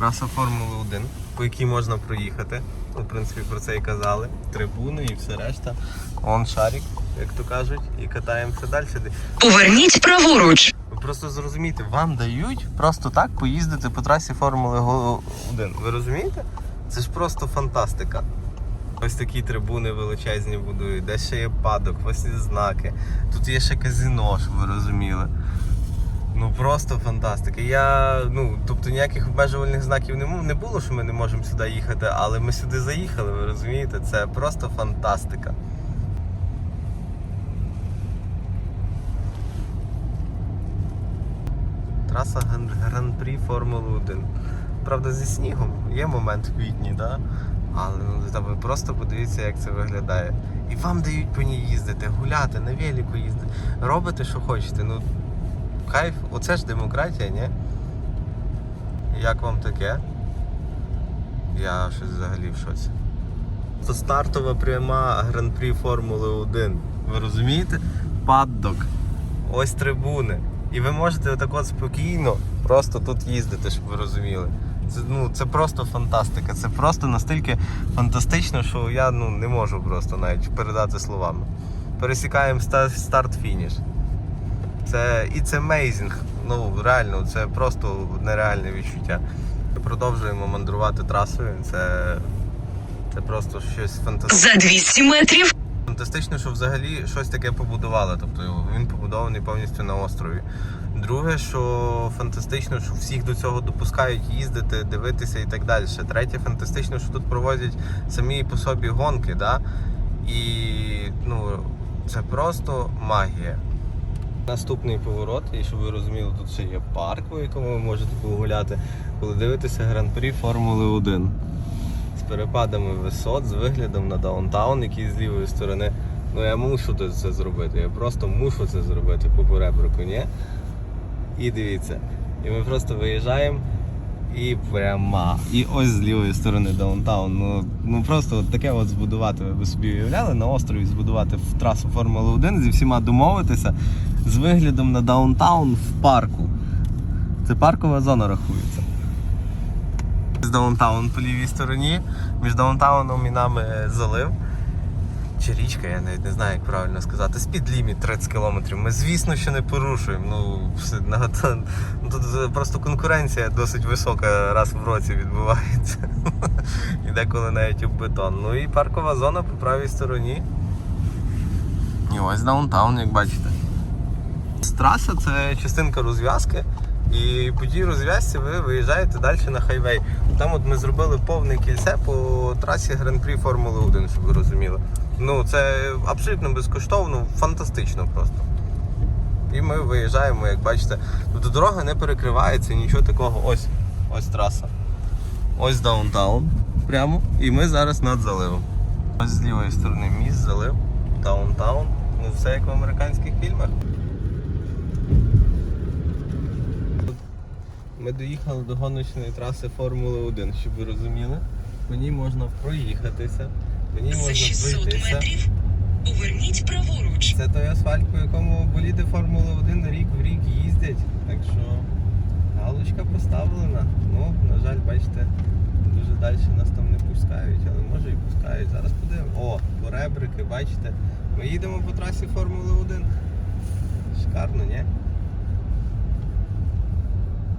Траса Формули 1, по якій можна проїхати. Ну, в принципі, про це і казали. Трибуни і все решта. Он шарик, як то кажуть, і катаємося далі. Поверніть праворуч. Ви просто зрозумієте, вам дають просто так поїздити по трасі Формули 1. Ви розумієте? Це ж просто фантастика. Ось такі трибуни величезні будують, де ще є падок, ось є знаки. Тут є ще казино, щоб ви розуміли. Ну просто фантастика. Я, ну, тобто ніяких обмежувальних знаків не, було, що ми не можемо сюди їхати, але ми сюди заїхали, ви розумієте? Це просто фантастика. Траса Гран- Гран-прі Формули 1. Правда, зі снігом є момент в квітні, да? але ну, та ви просто подивіться, як це виглядає. І вам дають по ній їздити, гуляти, на велику їздити, робите, що хочете. Ну, кайф, оце ж демократія, ні? Як вам таке? Я щось взагалі в шоці. Це стартова пряма Гран-прі Формули 1. Ви розумієте? Паддок. Ось трибуни. І ви можете отак от спокійно просто тут їздити, щоб ви розуміли. Це, ну, це просто фантастика. Це просто настільки фантастично, що я ну, не можу просто навіть передати словами. Пересікаємо старт-фініш. Це it's amazing. Ну реально, це просто нереальне відчуття. Ми Продовжуємо мандрувати трасою. Це, це просто щось фантастичне. За 200 метрів Фантастично, що взагалі щось таке побудували. Тобто він побудований повністю на острові. Друге, що фантастично, що всіх до цього допускають їздити, дивитися і так далі. Третє, фантастично, що тут проводять самі по собі гонки. Да? І ну, це просто магія. Наступний поворот, і щоб ви розуміли, тут ще є парк, у якому ви можете погуляти, коли дивитеся гран-прі Формули 1 з перепадами висот, з виглядом на даунтаун, який з лівої сторони. Ну я мушу це зробити. Я просто мушу це зробити по поребрику, ні? І дивіться. І ми просто виїжджаємо і пряма. І ось з лівої сторони даунтаун. Ну, ну просто от таке от збудувати, ви собі уявляли, на острові збудувати в трасу Формули 1, зі всіма домовитися з виглядом на даунтаун в парку. Це паркова зона рахується. З даунтаун по лівій стороні, між даунтауном і нами залив. Чи річка, я навіть не знаю, як правильно сказати. Спід ліміт 30 км. Ми, звісно, що не порушуємо. Ну, та- ну, тут просто конкуренція досить висока раз в році відбувається. І деколи навіть об бетон. Ну і паркова зона по правій стороні. І ось даунтаун, як бачите. Траса це частинка розв'язки. І по тій розв'язці ви виїжджаєте далі на хайвей. Там от ми зробили повне кільце по трасі Гран-прі Формули 1, щоб ви розуміли. Ну, це абсолютно безкоштовно, фантастично просто. І ми виїжджаємо, як бачите. Тобто дорога не перекривається, нічого такого. Ось, ось траса. Ось даунтаун. Прямо. І ми зараз над заливом. Ось з лівої сторони міст, залив, даунтаун. Ну все як в американських фільмах. Ми доїхали до гоночної траси Формули 1, щоб ви розуміли. По ній можна проїхатися, по ній за можна 600 пройтися. метрів поверніть праворуч. Це той асфальт, по якому боліди Формули 1 рік в рік їздять. Так що галочка поставлена. Ну, на жаль, бачите, дуже далі нас там не пускають, але може і пускають. Зараз подивимо. О, поребрики, бачите. Ми їдемо по трасі Формули 1. Шикарно, ні?